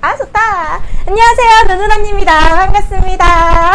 아 좋다. 안녕하세요 누누나입니다. 반갑습니다.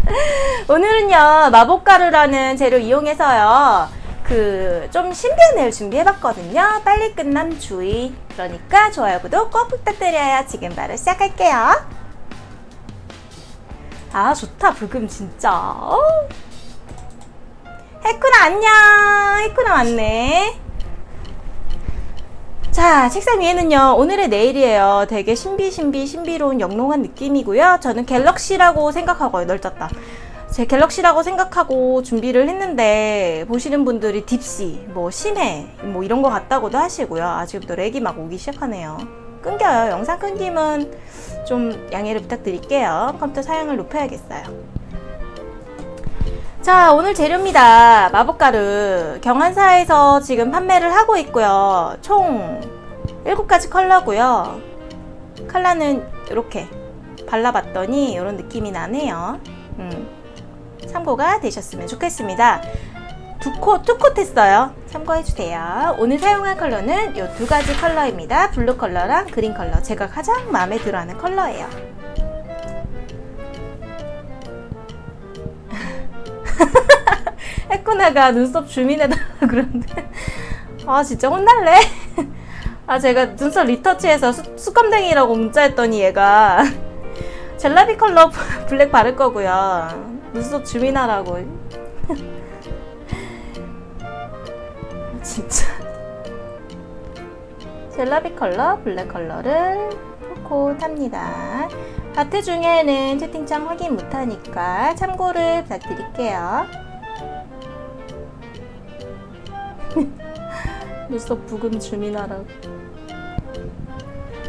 오늘은요 마법가루라는 재료 이용해서요 그 좀 신비한 내용 준비해봤거든요. 빨리 끝남 주의. 그러니까 좋아요 구독 꼭 부탁드려요. 지금 바로 시작할게요. 아 좋다 불금 진짜. 어. 해쿠나 안녕. 해쿠나 왔네. 자, 책상 위에는요, 오늘의 내일이에요. 되게 신비, 신비, 신비로운 영롱한 느낌이고요. 저는 갤럭시라고 생각하고요. 널졌다. 제 갤럭시라고 생각하고 준비를 했는데, 보시는 분들이 딥시, 뭐, 심해, 뭐, 이런 거 같다고도 하시고요. 아, 지금도 렉이 막 오기 시작하네요. 끊겨요. 영상 끊김은 좀 양해를 부탁드릴게요. 컴퓨터 사양을 높여야겠어요. 자, 오늘 재료입니다. 마법가루. 경한사에서 지금 판매를 하고 있고요. 총 7가지 컬러고요. 컬러는 이렇게 발라봤더니 이런 느낌이 나네요. 음, 참고가 되셨으면 좋겠습니다. 두 코, 투콧 했어요. 참고해주세요. 오늘 사용할 컬러는 이 두 가지 컬러입니다. 블루 컬러랑 그린 컬러. 제가 가장 마음에 들어하는 컬러예요. 해꾸나가 눈썹 줌인해다 그러는데. 아 진짜 혼날래? 아 제가 눈썹 리터치해서 수, 수검댕이라고 문자했더니 얘가. 젤라비 컬러 블랙 바를 거고요. 눈썹 줌인하라고. 진짜. 젤라비 컬러 블랙 컬러를 코 탑니다 바트 중에는 채팅창 확인 못하니까 참고를 부탁드릴게요. 눈썹 부금 주민하라고.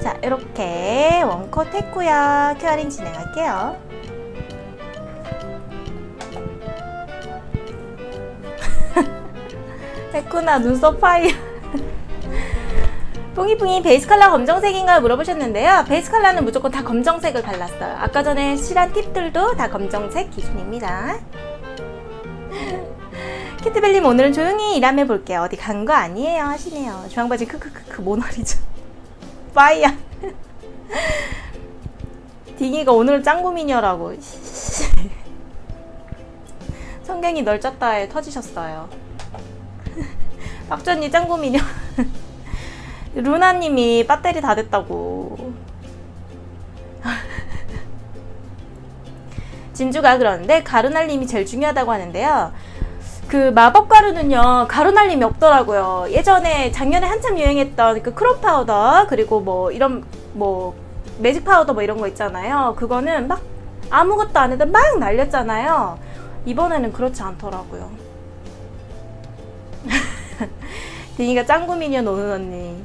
자 이렇게 원컷 했고요. 큐어링 진행할게요. 했구나 눈썹 파이어 뿡이뿡이 베이스 컬러 검정색인가 물어보셨는데요 베이스 컬러는 무조건 다 검정색을 발랐어요 아까 전에 실한 팁들도 다 검정색 기준입니다 키트벨님 오늘은 조용히 일하며 볼게요. 어디 간 거 아니에요 하시네요. 주황바지 크크크크 모나리자. 빠이야. 딩이가 오늘 짱구미녀라고. 성경이 널 짰다에 터지셨어요. 박전이 짱구미녀. 루나님이 배터리 다 됐다고. 진주가 그러는데 가루날님이 제일 중요하다고 하는데요. 그 마법 가루는요 가루 날림이 없더라고요. 예전에 작년에 한참 유행했던 그 크롬 파우더 그리고 뭐 이런 뭐 매직 파우더 뭐 이런 거 있잖아요. 그거는 막 아무것도 안 해도 막 날렸잖아요. 이번에는 그렇지 않더라고요. 딩이가 짱구 미녀 노는 언니.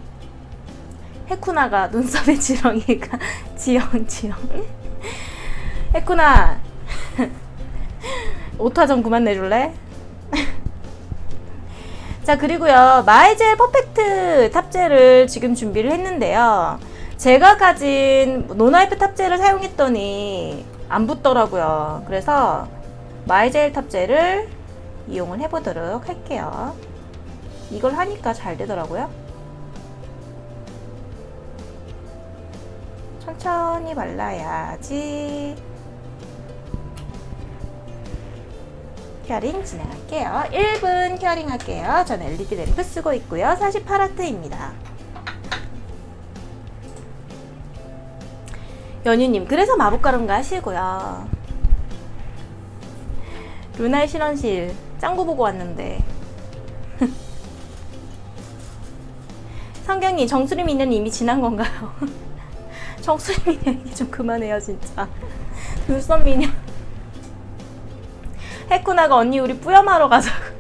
해쿠나가 눈썹에 지렁이가 지영 지영. 해쿠나 오타 좀 그만 내줄래? 자 그리고요 마이젤 퍼펙트 탑재를 지금 준비를 했는데요 제가 가진 노나이프 탑재를 사용했더니 안 붙더라고요 그래서 마이젤 탑재를 이용을 해보도록 할게요 이걸 하니까 잘 되더라고요 천천히 발라야지 큐어링 진행할게요. 1분 큐어링 할게요. 저는 LED 램프 쓰고 있고요. 48와트입니다. 연유님, 그래서 마법가루인가 하시고요. 루나의 실험실 짱구 보고 왔는데 성경이 정수리 미는 이미 지난 건가요? 정수리 미는 얘기 좀 그만해요 진짜 눈썹 미녀 해쿠나가 언니 우리 뿌염하러 가자고.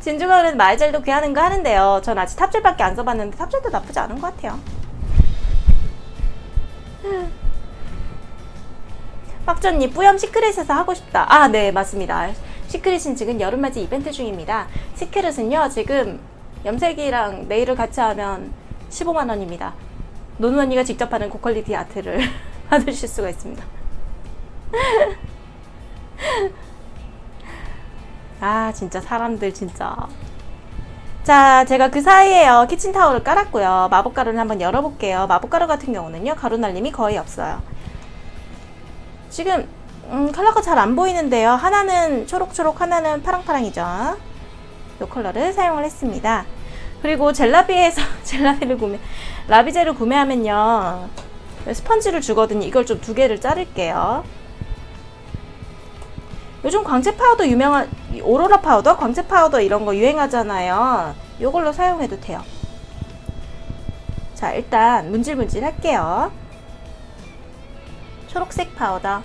진주가 그래도 말젤도 귀하는 거 하는데요. 전 아직 탑젤밖에 안 써봤는데 탑젤도 나쁘지 않은 것 같아요. 박전님 뿌염 시크릿에서 하고 싶다. 아, 네, 맞습니다. 시크릿은 지금 여름맞이 이벤트 중입니다. 시크릿은요, 지금 염색이랑 네일을 같이 하면 15만 원입니다. 노는 언니가 직접 하는 고퀄리티 아트를 받으실 수가 있습니다. 아 진짜 사람들 진짜 자, 제가 그 사이에요. 키친타올을 깔았고요. 마법가루를 한번 열어볼게요. 마법가루 같은 경우는요. 가루 날림이 거의 없어요. 지금 음, 컬러가 잘 안 보이는데요. 하나는 초록초록, 하나는 파랑파랑이죠. 이 컬러를 사용을 했습니다. 그리고 젤라비에서 젤라비를 구매, 라비제를 구매하면요. 스펀지를 주거든요. 이걸 좀 두 개를 자를게요. 요즘 광채 파우더 유명한 이 오로라 파우더, 광채 파우더 이런 거 유행하잖아요. 이걸로 사용해도 돼요. 자, 일단 문질문질 할게요. 초록색 파우더.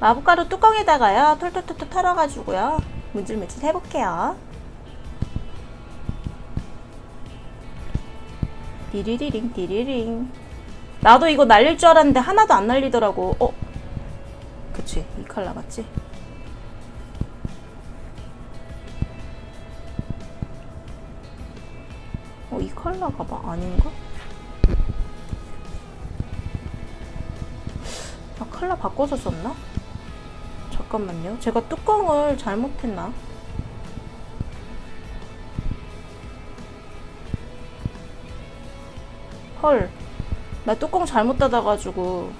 마법가루 뚜껑에다가요. 톨톨톨톨 털어가지고요. 문질문질 해볼게요. 디리리링 디리링. 나도 이거 날릴 줄 알았는데 하나도 안 날리더라고. 어? 그치 이 컬러 맞지? 어 이 컬러가 봐 아닌가? 아 컬러 바꿔서 썼나? 잠깐만요 제가 뚜껑을 잘못했나? 헐 나 뚜껑 잘못 닫아가지고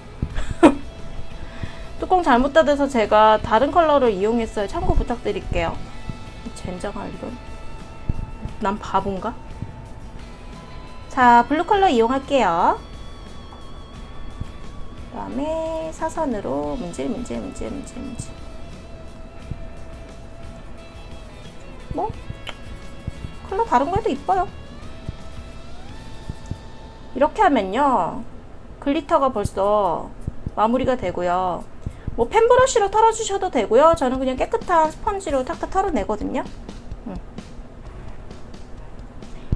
뚜껑 잘못 닫아서 제가 다른 컬러를 이용했어요. 참고 부탁드릴게요. 젠장할 이런. 난 바본가? 자, 블루 컬러 이용할게요. 그 다음에 사선으로 문질, 문질, 문질, 문질, 문질. 뭐? 컬러 다른 거 해도 이뻐요. 이렇게 하면요. 글리터가 벌써 마무리가 되고요. 뭐 펜브러쉬로 털어주셔도 되고요. 저는 그냥 깨끗한 스펀지로 탁탁 털어내거든요. 음.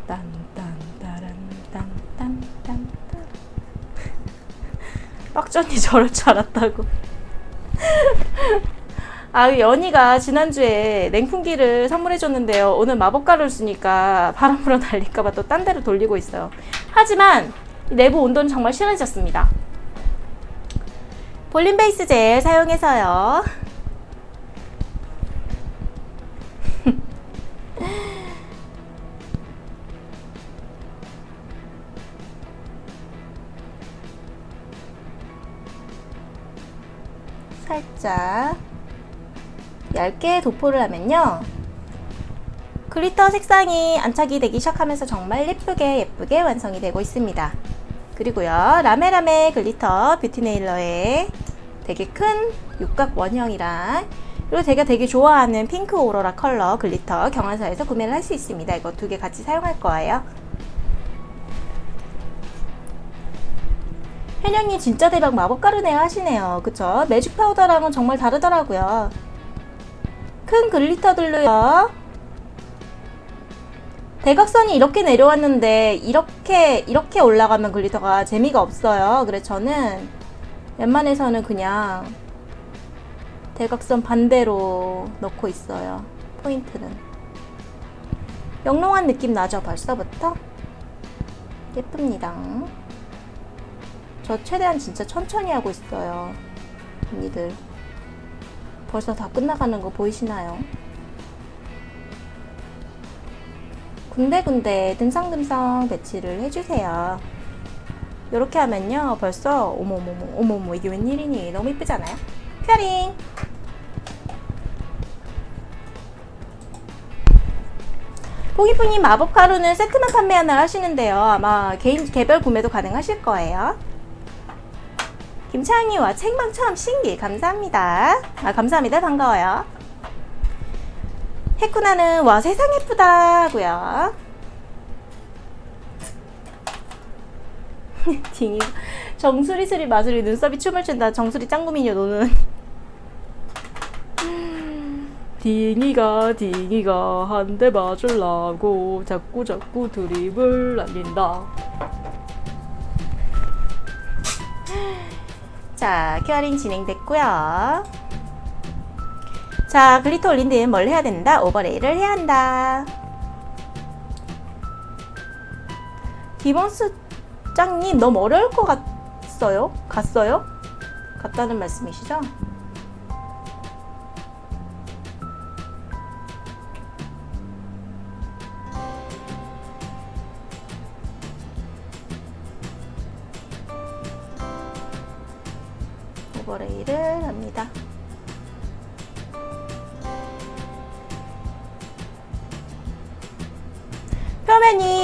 빡전이 저럴 줄 알았다고. 아, 연희가 지난주에 냉풍기를 선물해줬는데요. 오늘 마법 가루를 쓰니까 바람 불어 날릴까봐 또 딴 데로 돌리고 있어요. 하지만 내부 온도는 정말 심해졌습니다. 볼린 베이스 젤 사용해서요. 살짝 얇게 도포를 하면요. 글리터 색상이 안착이 되기 시작하면서 정말 예쁘게 예쁘게 완성이 되고 있습니다. 그리고요 라메라메 글리터 뷰티네일러의 되게 큰 육각 원형이랑 그리고 제가 되게 좋아하는 핑크 오로라 컬러 글리터 경환사에서 구매를 할 수 있습니다. 이거 두 개 같이 사용할 거예요. 현영이 진짜 대박 마법가루네요 하시네요. 그쵸? 매직 파우더랑은 정말 다르더라고요. 큰 글리터들로요. 대각선이 이렇게 내려왔는데 이렇게 이렇게 올라가면 글리터가 재미가 없어요. 그래서 저는 웬만해서는 그냥 대각선 반대로 넣고 있어요. 포인트는 영롱한 느낌 나죠 벌써부터 예쁩니다. 저 최대한 진짜 천천히 하고 있어요. 언니들 벌써 다 끝나가는 거 보이시나요? 군데군데 듬성듬성 배치를 해주세요. 이렇게 하면요 벌써 어머머머 어머머 이게 웬일이니? 너무 이쁘잖아요? 큐어링! 포기프님 마법 가루는 세트만 판매하는 하시는데요. 아마 개인 개별 구매도 가능하실 거예요. 김차영님 와 책방 처음 신기. 감사합니다. 아 감사합니다. 반가워요 해쿠나는. 와 세상 예쁘다 고요. 딩이 정수리 수리 마수리 눈썹이 춤을 춘다. 정수리 짱구미녀 노는. 딩이가 딩이가 한 대 맞으려고 자꾸 자꾸 드립을 날린다. 자 큐어링 진행됐고요 자, 글리터 올린 뭘 해야 된다? 오버레이를 해야 한다. 기본 수장님 너무 어려울 것 같어요? 갔어요? 갔다는 말씀이시죠? 오버레이를 합니다.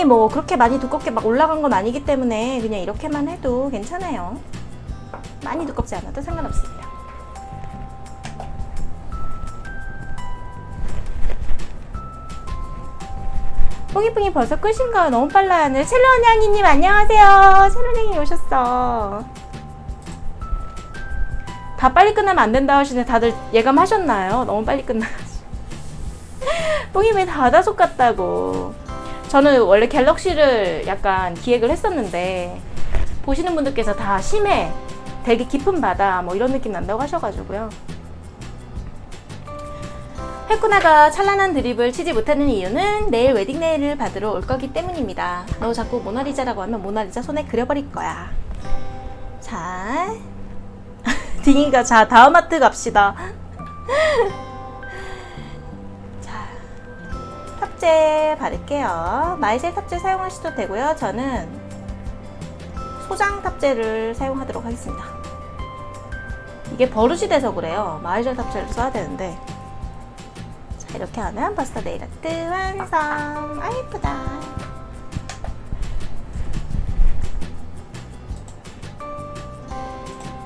뭐 그렇게 많이 두껍게 막 올라간 건 아니기 때문에 그냥 이렇게만 해도 괜찮아요. 많이 두껍지 않아도 상관없습니다. 뽕이뽕이 벌써 끝인가요? 너무 빨라요. 네, 첼로냥이님 안녕하세요. 첼로냥이 오셨어. 다 빨리 끝나면 안 된다 하시네. 다들 예감하셨나요? 너무 빨리 끝나가지고. 뽕이 왜 다다속 같다고. 저는 원래 갤럭시를 약간 기획을 했었는데 보시는 분들께서 다 심해, 되게 깊은 바다 뭐 이런 느낌 난다고 하셔가지고요. 해쿠나가 찬란한 드립을 치지 못하는 이유는 내일 웨딩 네일을 받으러 올 거기 때문입니다. 너 자꾸 모나리자라고 하면 모나리자 손에 그려버릴 거야. 자, 딩이가 자 다음 아트 갑시다. 탑재 바를게요. 마이셀 탑재 사용하셔도 되고요. 저는 소장 탑재를 사용하도록 하겠습니다. 이게 버릇이 돼서 그래요. 마이셀 탑재를 써야 되는데. 자, 이렇게 하면 벌써 네일 아트 완성. 아 예쁘다.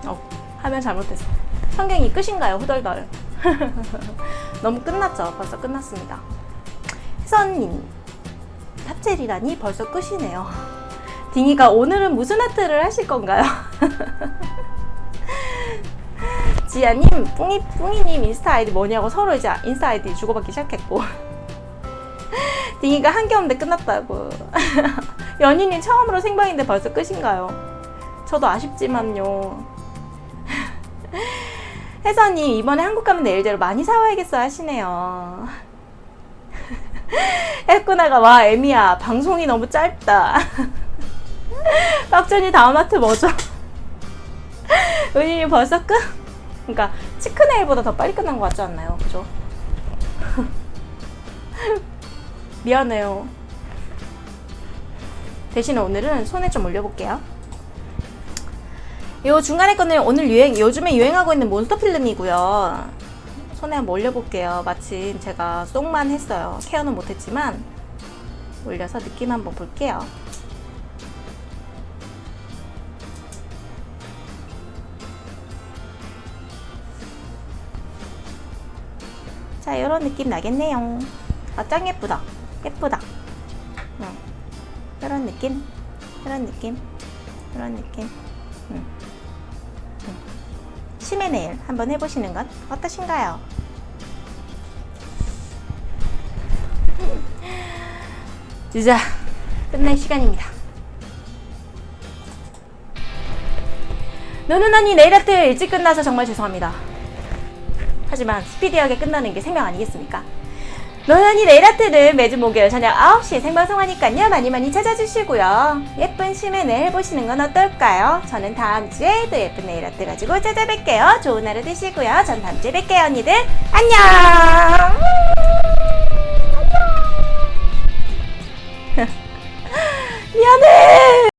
어, 화면 잘못했어. 성경이 끝인가요? 후덜덜. 너무 끝났죠? 벌써 끝났습니다. 혜선님, 탑젤이라니 벌써 끝이네요. 딩이가 오늘은 무슨 아트를 하실 건가요? 지아님, 뿡이, 뿡이님 인스타 아이디 뭐냐고 서로 이제 인스타 아이디 주고받기 시작했고. 딩이가 한게 없는데 끝났다고. 연희님 처음으로 생방인데 벌써 끝인가요? 저도 아쉽지만요. 혜선님, 이번에 한국 가면 내일대로 많이 사와야겠어 하시네요. 했구나가, 와, 에미야, 방송이 너무 짧다. 박전이 다음 아트 뭐죠? 은희님 벌써 끝? 그러니까 치크네일보다 더 빨리 끝난 것 같지 않나요? 그죠? 미안해요. 대신에 오늘은 손에 좀 올려볼게요. 요 중간에 거는 오늘 유행, 요즘에 유행하고 있는 몬스터 필름이고요. 손에 한번 올려볼게요. 마침 제가 쏙만 했어요. 케어는 못했지만 올려서 느낌 한번 볼게요. 자, 이런 느낌 나겠네요. 아, 짱 예쁘다. 예쁘다. 응. 이런 느낌. 이런 느낌. 이런 느낌. 응. 응. 심해 네일 한번 해보시는 건 어떠신가요? 이제 끝낼 시간입니다. 노는 언니 네일 아트 일찍 끝나서 정말 죄송합니다. 하지만 스피디하게 끝나는 게 생명 아니겠습니까? 노현이 네일아트는 매주 목요일 저녁 9시에 생방송하니까요. 많이 많이 찾아주시고요. 예쁜 네일 해보시는 건 어떨까요? 저는 다음 주에 또 예쁜 네일아트 가지고 찾아뵐게요. 좋은 하루 되시고요. 전 다음 주에 뵐게요, 언니들. 안녕! 미안해!